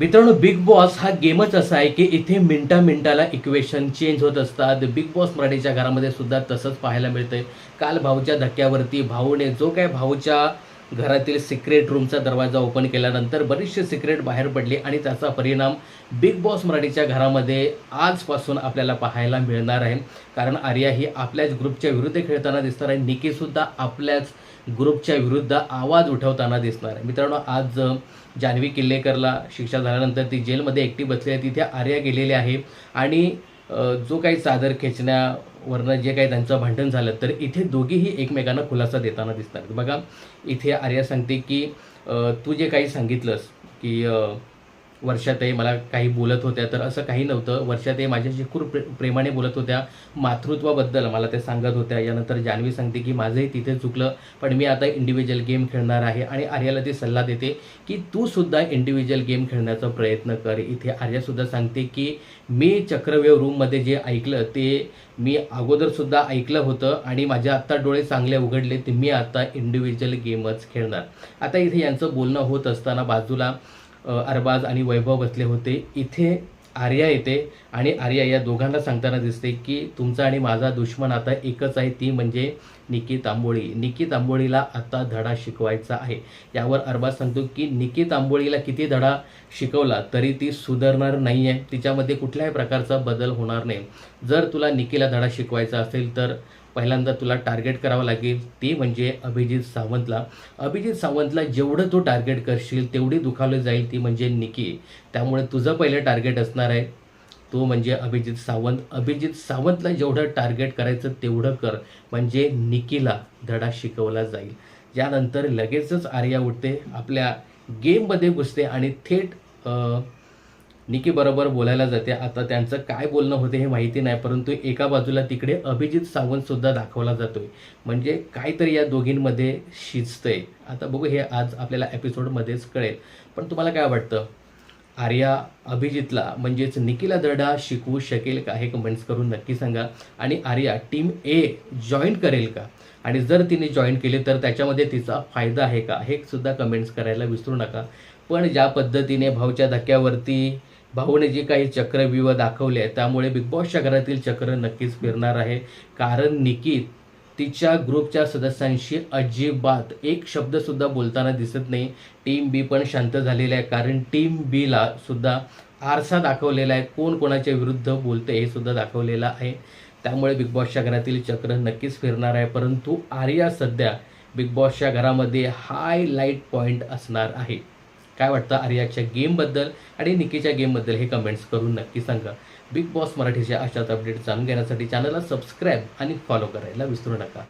मित्रांनो big boss हा गेमच असा आहे की इथे मिनटा मिनटाला इक्वेशन चेंज होत असतात. बिग बॉस मराठीच्या घरामध्ये सुद्धा तसंच पाहायला मिळतंय. काल भाऊच्या धक्क्यावरती भाऊने जो काय भाऊच्या घरातील सिक्रेट रूमचा दरवाजा ओपन केल्यानंतर बरीचशी सिक्रेट बाहेर पडली आणि त्याचा परिणाम बिग बॉस मराठीच्या घरामध्ये आजपासून आपल्याला पाहायला मिळणार आहे. कारण आर्या ही आपल्याच ग्रुपच्या विरुद्ध खेळताना दिसणार आहे. निकीसुद्धा आपल्याच ग्रुपच्या विरुद्ध आवाज उठवताना दिसणार आहे. मित्रांनो आज जान्हवी किल्लेकरला शिक्षा झाल्यानंतर ती जेलमध्ये एकटी बसली आहे. तिथे आर्या गेलेली आहे. आणि जो काही चादर खेचण्या वरनं जे काही त्यांचं भांडण झालं तर इथे दोघीही एकमेकांना खुलासा देताना दिसतात. बघा इथे आर्या सांगते की तू जे काही सांगितलंस की वर्षाताई मला काही बोलत होत्या तर असं काही नव्हतं. वर्षाताई माझ्याशी खूप प्रे प्रेमाने बोलत होत्या. मातृत्वाबद्दल मला ते सांगत होत्या. यानंतर जान्हवी सांगते की माझंही तिथे चुकलं पण मी आता इंडिव्हिज्युअल गेम खेळणार आहे. आणि आर्याला ती सल्ला देते की तू सुद्धा इंडिव्हिज्युअल गेम खेळण्याचा प्रयत्न कर. इथे आर्यासुद्धा सांगते की मी चक्रव्यूह रूममध्ये जे ऐकलं ते मी अगोदरसुद्धा ऐकलं होतं आणि माझ्या आत्ता डोळे चांगले उघडले ते मी आता इंडिव्हिज्युअल गेमच खेळणार. आता इथे यांचं बोलणं होत असताना बाजूला अरबाज आणि वैभव बसले होते. इथे आर्या येते आणि आर्या या दोघांना सांगताना दिसते की तुमचा आणि माझा दुश्मन आता एकच आहे ती म्हणजे निकी तांबोळी निकी तांबोळीला आता धडा शिकवायचा आहे. यावर अरबाज सांगतो की निकी तांबोळीला किती धडा शिकवला तरी ती सुधारणार नाही आहे तिच्यामध्ये कुठल्याही प्रकारचा बदल होणार नाही. जर तुला निकीला धडा शिकवायचा असेल तर पहिल्यांदा तुला टार्गेट करावं लागेल ती म्हणजे अभिजित सावंतला. अभिजित सावंतला जेवढं तू टार्गेट करशील तेवढी दुखावली जाईल ती म्हणजे निकी त्यामुळे तुझं पहिलं टार्गेट असणार आहे तो म्हणजे अभिजित सावंत. अभिजित सावंतला जेवढं टार्गेट करायचं तेवढं कर म्हणजे निकीला धडा शिकवला जाईल. यानंतर लगेचच आर्या उठते आपल्या गेममध्ये घुसते आणि थेट अं, निकी बरोबर बोलायला जाते. आता त्यांचं काय बोलणं होते हे माहिती नाही परंतु एका बाजूला तिकडे अभिजित सावंत सुद्धा दाखवला जातोय. म्हणजे काहीतरी या दोघींमध्ये शिजतंय. आता बघू हे आज आपल्याला एपिसोडमध्येच कळेल. पण तुम्हाला काय वाटतं? आर्या अभिजितला म्हणजेच निकीला दर्डा शिकवू शकेल का? हे कमेंट्स करून नक्की सांगा. आणि आर्या टीम ए जॉईन करेल का? आणि जर तिने जॉईन केले तर त्याच्यामध्ये तिचा फायदा आहे का? हे सुद्धा कमेंट्स करायला विसरू नका. पण ज्या पद्धतीने भाऊच्या धक्क्यावरती भाऊने जे काही चक्रव्यूह दाखवले आहे त्यामुळे बिग बॉसच्या घरातील चक्र नक्कीच फिरणार आहे. कारण निकित तिच्या ग्रुपच्या सदस्यांशी अजिबात एक शब्दसुद्धा बोलताना दिसत नाही. टीम बी पण शांत झालेली आहे. कारण टीम बीला सुद्धा आरसा दाखवलेला आहे. कोण कोणाच्या विरुद्ध बोलते हे सुद्धा दाखवलेलं आहे. त्यामुळे बिग बॉसच्या घरातील चक्र नक्कीच फिरणार आहे. परंतु आर्या सध्या बिग बॉसच्या घरामध्ये हाय लाइट पॉईंट असणार आहे. काय वाटतं आर्याच्या गेमबद्दल आणि निकीच्या गेमबद्दल हे कमेंट्स करून नक्की सांगा. बिग बॉस मराठीच्या अशाच अपडेट जाणून घेण्यासाठी चॅनलला सबस्क्राईब आणि फॉलो करायला विसरू नका.